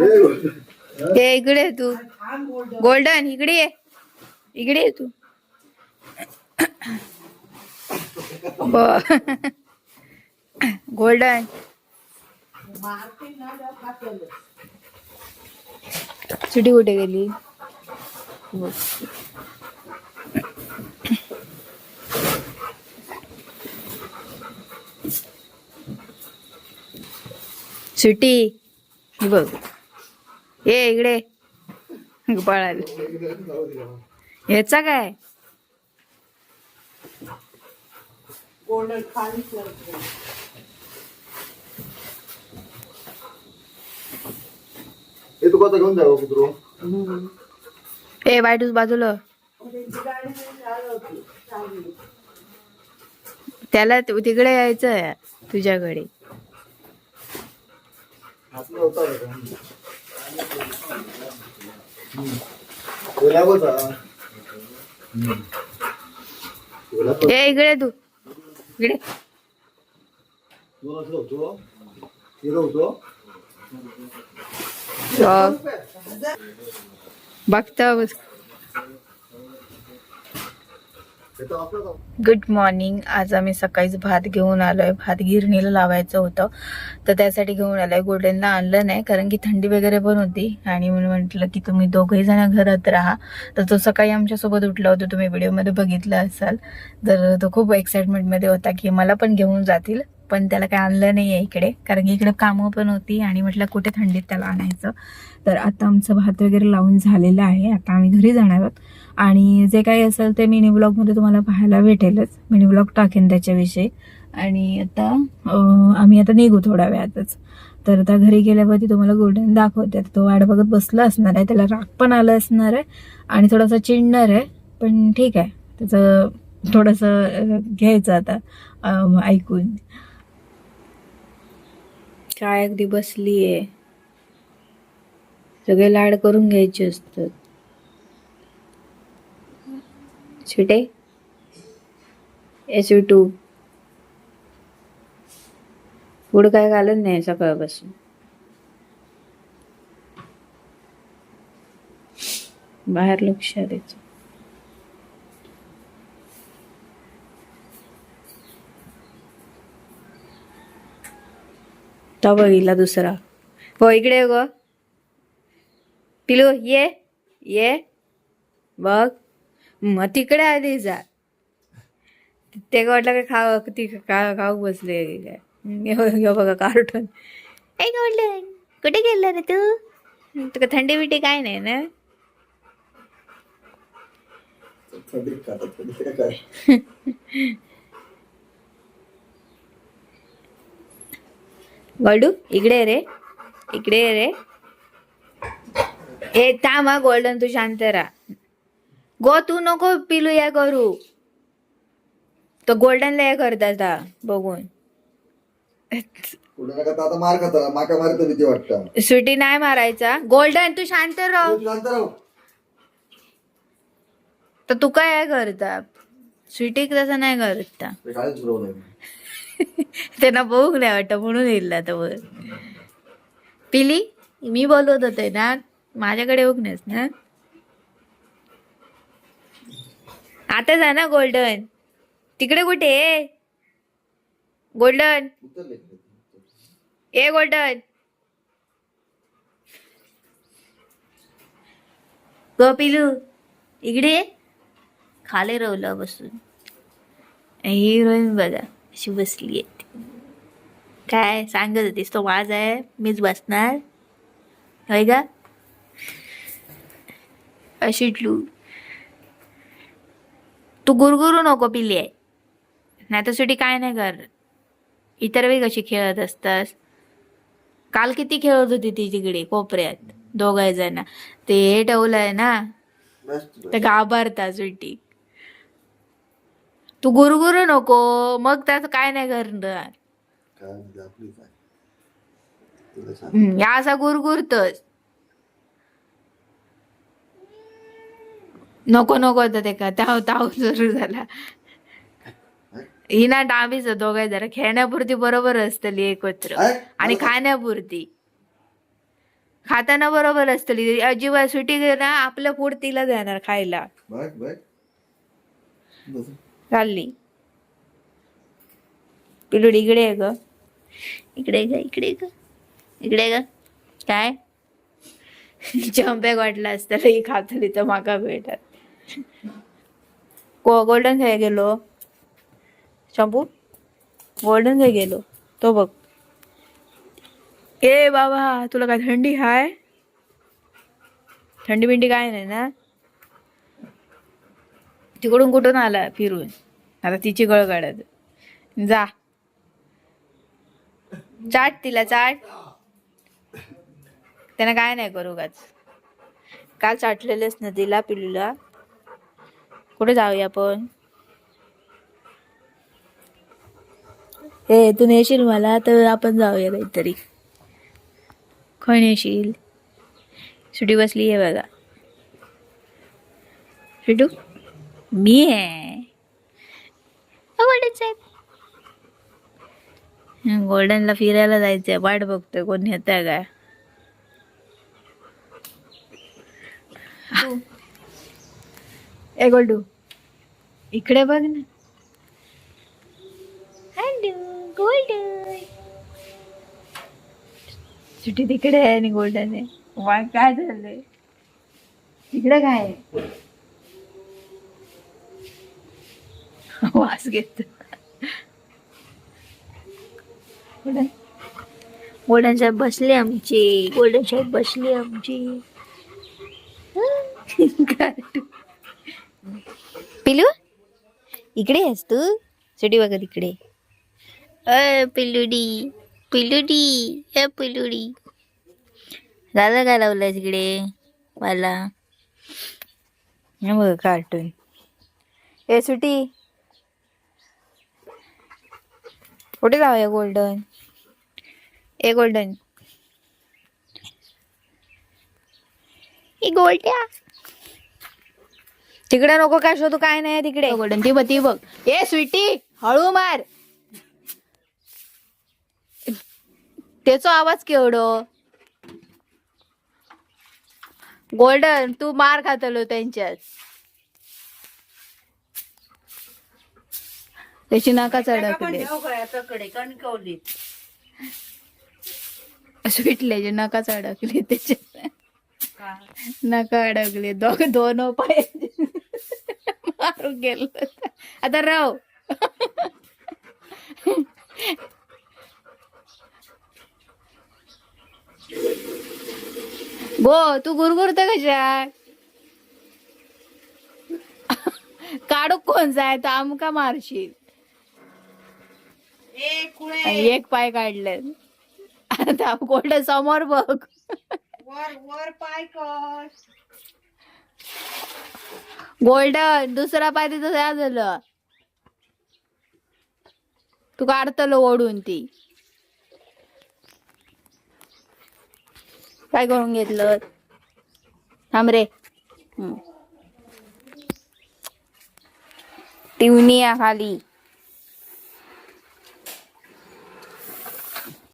हे इकडे तू. गोल्डन इकडे ये. इकडे ये तू. गोल्डन. सुटी कुठे गेली? सुटी बघ. ये इकडे. पळाली याचा काय? तू कसं घेऊन जाऊ कुत्रू? ए बायटूस बाजूला. त्याला तिकडे यायचं तुझ्याकडे. ए इकडे तू. इकडे. बघता. बस तिथं आपलं का? गुड मॉर्निंग आज आम्ही सकाळीच भात घेऊन आलोय. भात गिरणीला लावायचं होतं. तर त्यासाठी घेऊन आलोय. गोल्डनला आणलं नाही कारण की थंडी वगैरे पण होती. आणि म्हणून म्हटलं की तुम्ही दोघही जण घरात राहा. तर तो सकाळी आमच्यासोबत उठला होता. तुम्ही व्हिडिओमध्ये बघितला असाल. तर तो खूप एक्साइटमेंटमध्ये होता की मला पण घेऊन जातील. पण त्याला काय आणलं नाही आहे इकडे. कारण की इकडे कामं पण होती आणि म्हटलं कुठे थंडीत त्याला आणायचं. तर आता आमचं भात वगैरे लावून झालेलं आहे. आता आम्ही घरी जाणार आहोत. आणि जे काही असेल ते मिनी ब्लॉगमध्ये तुम्हाला पाहायला भेटेलच. मिनी ब्लॉग टाकेन त्याच्याविषयी. आणि आता आम्ही आता निघू थोड्या वेळातच. तर आता घरी गेल्यावरती तुम्हाला गोल्डन दाखवते. तर तो वाट बघत बसला असणार आहे. त्याला राग पण आलं असणार आहे. आणि थोडासा चिडणार आहे. पण ठीक आहे. त्याचं थोडंसं घ्यायचं आता ऐकून. शाळा अगदी बसली आहे सगळे लाड करून घ्यायचे असतात. छोटे? एस यू टू पुढं काय घालत नाही सकाळपासून. बाहेर लक्ष द्यायचं. तो बघितला दुसरा. हो इकडे ये ग. पिलू ये ये. बघ. मग तिकडे आधी जा. ते का वाटलं काय खाव ती का खाऊ बसले काय? बघा कार्टून ऐ गोल्डन कुठे गेला रे तू? तुका थंडी बिटी काय नाही ना? गोल्डू इकडे रे. इकडे रे. ए थांब हा गोल्डन तू शांत राहा. गो तू नको पिलू या करू. तो गोल्डनला हे करतात हा, बघून. कुठं नका तर आता मार खाता माका मारत भीती वाटतं. स्वीटी नाही मारायचा. गोल्डन तू शांत राह. शांत राहू. तर तू काय हे करता? स्वीटी तसं नाही करता. त्यांना बघू नाही वाटतं म्हणून येईल आता वर पिली मी बोलवत होते ना माझ्याकडे बघ नाहीस ना आता जा ना गोल्डन. तिकडे कुठे आहे? गोल्डन. ए गोल्डन. ग पिलू इकडे खाली रवलं बसून. हिरोईन बघा. अशी बसली आहे काय सांगत होतीस? तो वाज आहे. मीच बसणार. होय का अशी टलू तू गुरगुरू नको पिली आहे. नाही तर सुटी काय नाही कर. इतर वेळी कशी खेळत असतास. काल किती खेळत होती ती तिकडे कोपऱ्यात. दोघा जण. ते हे ठेवलंय ना. ते घाबरता सुटी. तू गुरगुरू नको मग त्याचं काय नाही करणार. काय म्हणजे आपली काय. तुला सांग. हम्म, या असा गुरगुरतोच नको नको तर ते का ताव ताव सुरू झाला. ही ना डाबीच दोघे जरा खेळण्यापुरती बरोबर असतली एकत्र. काय? आणि खाण्यापुरती. खाताना बरोबर असतली. अजिबात सुटी ना आपलं पोट तिला जाणार खायला. बघ बघ. बस. घालली पिलूड इकडे आहे ग. इकडे ग इकडे ग. इकडे ग. काय? चंप्याक वाटलं असतं ही खातली तर माका भेटत. को गोल्डन खाय गेलो. शंपू गोल्डन खाय गेलो. तो बघ. ए बाबा तुला काय थंडी हाय? थंडी बिंडी काय नाही ना? तिकडून कुठून आला फिरून? आता तिची गळ काढत जा. चाट तिला चाट. त्यानं काय नाही करू गाच काल चाटलेलेच ना तिला पिलूला. कुठे जाऊया आपण? ए तू नेशील मला? तर आपण जाऊया काहीतरी. खय येशील? सुटी बसली आहे बघा. सुटू मी आहे. आहे. गोल्डनला फिरायला जायचंय. वाट बघतोय कोण येतंय काय ए गोल्डू. इकडे बघ ना. हॅलो गोल्डन सुटी तिकडे आहे आणि गोल्डन आहे. वा काय झालंय तिकडे काय आहे? वास घेत गोल्डन गोल्डन साहेब बसले आमची. गोल्डन साहेब बसले आमची. पिलू? इकडे आहेस तू? सुटी बघा तिकडे. अ पिल्लुडी पिल्लुडी अ पिलुडी. झालं काय लावलं तिकडे मला. हे बघ कार्टून ए सुटी. कुठे जाऊया गोल्डन? ए गोल्डन. ए गोल्ड्या तिकडे नको काय शोधू काय नाही तिकडे. गोल्डन ती बघ ती बघ. ए स्वीटी हळू मार. त्याचा आवाज केवढो? गोल्डन तू मार खातलो त्यांच्यात. त्याची नाका चढकले. सुटले नका अडकले त्याच्यात नका अडकले. दोघ दोन पाय मारून गेलो. आता राव. गो तू गुरगुरत कशा काढू कोण जाय तर आमका मारशील? एक पाय काढले. आता गोल्ड समोर बघ. वर वर पाय कर गोल्डन दुसरा पाय तिथं काय झालं. तू काढतलो ओढून ती. काय करून घेतलं? थांब रे. टिवणी खाली.